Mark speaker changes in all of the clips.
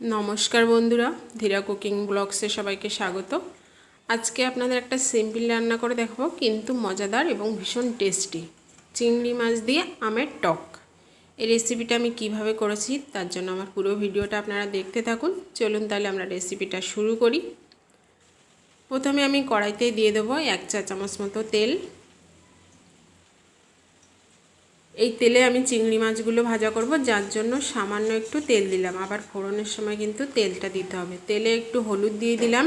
Speaker 1: নমস্কার বন্ধুরা, ধীরা কুকিং ব্লগসে সবাইকে স্বাগত। আজকে আপনাদের একটা সিম্পল রান্না করে দেখাবো, কিন্তু মজাদার এবং ভীষণ টেস্টি। চিংড়ি মাছ দিয়ে আমের টক। এই রেসিপিটা আমি কীভাবে করেছি, তার জন্য আমার পুরো ভিডিওটা আপনারা দেখতে থাকুন। চলুন তাহলে আমরা রেসিপিটা শুরু করি। প্রথমে আমি কড়াইতে দিয়ে দেবো এক চা চামচ মতো তেল। এই তেলে আমি চিংড়ি মাছগুলো ভাজা করব, যার জন্য সামান্য একটু তেল দিলাম। আবার ফোড়নের সময় কিন্তু তেলটা দিতে হবে। তেলে একটু হলুদ দিয়ে দিলাম,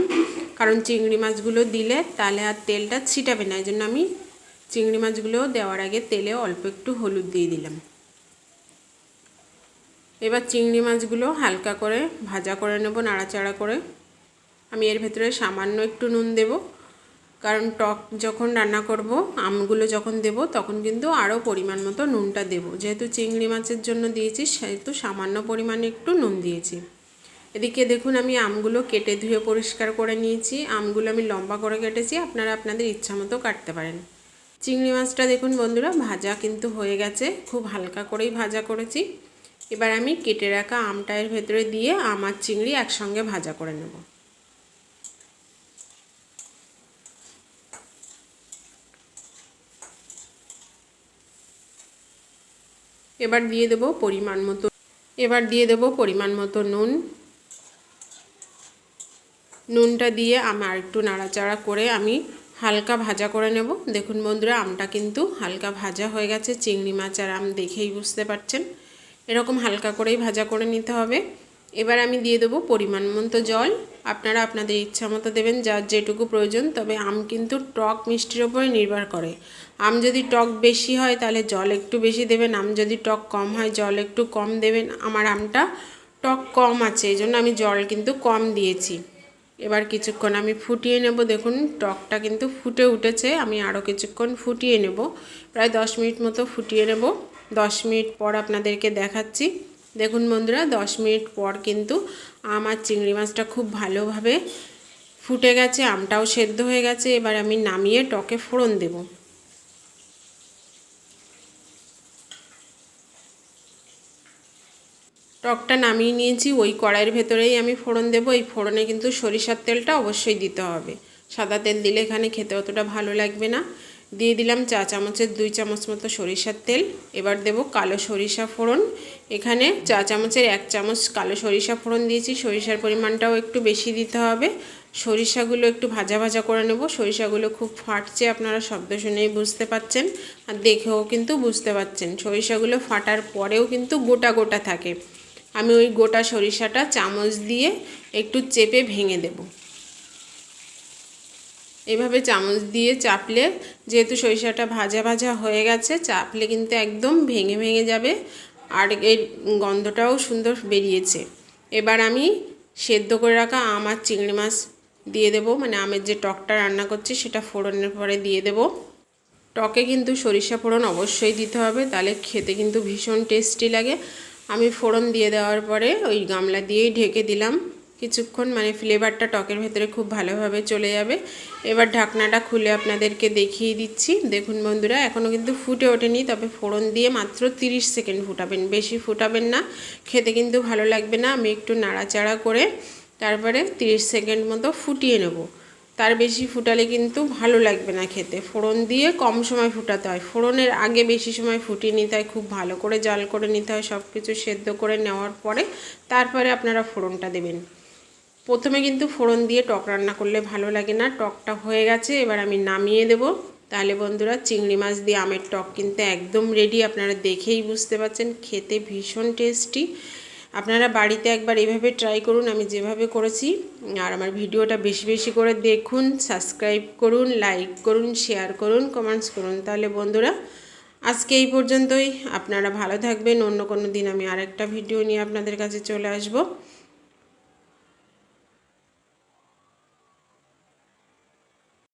Speaker 1: কারণ চিংড়ি মাছগুলো দিলে তাহলে আর তেলটা ছিটাবে না। এই জন্য আমি চিংড়ি মাছগুলো দেওয়ার আগে তেলে অল্প একটু হলুদ দিয়ে দিলাম। এবার চিংড়ি মাছগুলো হালকা করে ভাজা করে নেব, নাড়াচাড়া করে। আমি এর ভেতরে সামান্য একটু নুন দেবো। কারণ টক যখন রান্না করব, আমগুলো যখন দেব, তখন কিন্তু আরও পরিমাণ মতো নুনটা দেব। যেহেতু চিংড়ি মাছের জন্য দিয়েছি, সেহেতু সামান্য পরিমাণে একটু নুন দিয়েছি। এদিকে দেখুন, আমি আমগুলো কেটে ধুয়ে পরিষ্কার করে নিয়েছি। আমগুলো আমি লম্বা করে কেটেছি, আপনারা আপনাদের ইচ্ছা মতো কাটতে পারেন। চিংড়ি মাছটা দেখুন বন্ধুরা, ভাজা কিন্তু হয়ে গেছে, খুব হালকা করেই ভাজা করেছি। এবার আমি কেটে রাখা আমটা এর ভেতরে দিয়ে আমার চিংড়ি একসঙ্গে ভাজা করে নেব। এবার দিয়ে দেব পরিমাণ মতো, এবার দিয়ে দেব পরিমাণ মতো নুন। নুনটা দিয়ে আমার একটু নাড়াচাড়া করে আমি হালকা ভাজা করে নেব। দেখুন বন্ধুরা, আমটা কিন্তু হালকা ভাজা হয়ে গেছে। চিংড়ি মাছ আর আম দেখেই বুঝতে পারছেন। এরকম হালকা করেই ভাজা করে নিতে হবে। এবার আমি দিয়ে দেবো পরিমাণ মতো জল। আপনারা আপনাদের ইচ্ছা মতো দেবেন, যার যেটুকু প্রয়োজন, তবে আম কিন্তু টক মিষ্টির ওপরে নির্ভর করে। আম যদি টক বেশি হয়, তাহলে জল একটু বেশি দেবেন। আম যদি টক কম হয়, জল একটু কম দেবেন। আমার আমটা টক কম আছে এই জন্য আমি জল কিন্তু কম দিয়েছি। এবার কিছুক্ষণ আমি ফুটিয়ে নেব। দেখুন, টকটা কিন্তু ফুটে উঠেছে। আমি আরও কিছুক্ষণ ফুটিয়ে নেব। প্রায় দশ মিনিট মতো ফুটিয়ে নেব। দশ মিনিট পর আপনাদেরকে দেখাচ্ছি। দেখুন বন্ধুরা, দশ মিনিট পর কিন্তু আমার চিংড়ি মাছটা খুব ভালোভাবে ফুটে গেছে, আমটাও সেদ্ধ হয়ে গেছে। এবার আমি নামিয়ে টকে ফোড়ন দেব। টকটা নামিয়ে নিয়েছি, ওই কড়াইয়ের ভেতরেই আমি ফোড়ন দেবো। এই ফোড়নে কিন্তু সরিষার তেলটা অবশ্যই দিতে হবে। সাদা তেল দিলে এখানে খেতে অতটা ভালো লাগবে না। দিয়ে দিলাম চা চামচের দুই চামচ মতো সরিষার তেল। এবার দেব কালো সরিষা ফোড়ন। এখানে চা চামচের এক চামচ কালো সরিষা ফোড়ন দিয়েছি। সরিষার পরিমাণটাও একটু বেশি দিতে হবে। সরিষাগুলো একটু ভাজা ভাজা করে নেব। সরিষাগুলো খুব ফাটছে, আপনারা শব্দ শুনেই বুঝতে পাচ্ছেন। আর দেখেও কিন্তু বুঝতে পাচ্ছেন, সরিষাগুলো ফাটার পরেও কিন্তু গোটা গোটা থাকে। আমি ওই গোটা সরিষাটা চামচ দিয়ে একটু চেপে ভেঙে দেবো। এভাবে চামচ দিয়ে চাপলে যেহেতু সরিষাটা ভাজা ভাজা হয়ে গেছে, চাপলে কিন্তু একদম ভেঙে ভেঙে যাবে আর এর গন্ধটাও সুন্দর বেরিয়েছে। এবার আমি সেদ্ধ করে রাখা আম আর চিংড়ি মাছ দিয়ে দেব। মানে আমের যে টকটা রান্না করছি সেটা ফোড়নের পরে দিয়ে দেব। টকে কিন্তু সরিষা ফোড়ন অবশ্যই দিতে হবে, তাহলে খেতে কিন্তু ভীষণ টেস্টি লাগে। আমি ফোড়ন দিয়ে দেওয়ার পরে ওই গামলা দিয়েই ঢেকে দিলাম। কিছুক্ষণ মানে ফ্লেভারটা টকের ভেতরে খুব ভালোভাবে চলে যাবে। এবার ঢাকনাটা খুলে আপনাদেরকে দেখিয়ে দিচ্ছি। দেখুন বন্ধুরা এখনও কিন্তু ফুটে ওঠেনি, তবে ফোড়ন দিয়ে মাত্র 30 সেকেন্ড ফুটাবেন। বেশি ফুটাবেন না, খেতে কিন্তু ভালো লাগবে না। আমি একটু নাড়াচাড়া করে তারপরে 30 সেকেন্ড মতো ফুটিয়ে নেব। তার বেশি ফুটালে কিন্তু ভালো লাগবে না খেতে। ফোড়ন দিয়ে কম সময় ফুটাতে হয়। ফোড়নের আগে বেশি সময় ফুটিয়ে নিতে হয়, খুব ভালো করে জাল করে নিতে হয় সব কিছু সেদ্ধ করে নেওয়ার পরে তারপরে আপনারা ফোড়নটা দেবেন। প্রথমে কিন্তু ফোড়ন দিয়ে টক রান্না করলে ভালো লাগে না, টকটা হয়ে গেছে, এবার আমি নামিয়ে দেব। তাহলে বন্ধুরা, চিংড়ি মাছ দিয়ে আমের টক কিন্তু একদম রেডি আপনারা দেখেই বুঝতে পারছেন, খেতে ভীষণ টেস্টি আপনারা বাড়িতে একবার এভাবে ট্রাই করুন, আমি যেভাবে করেছি, আর আমার ভিডিওটা বেশি বেশি করে দেখুন সাবস্ক্রাইব করুন লাইক করুন শেয়ার করুন কমেন্টস করুন। তাহলে বন্ধুরা, আজকে এই পর্যন্তই। আপনারা ভালো থাকবেন, অন্য কোনো দিন আমি আরেকটা ভিডিও নিয়ে আপনাদের কাছে চলে আসব।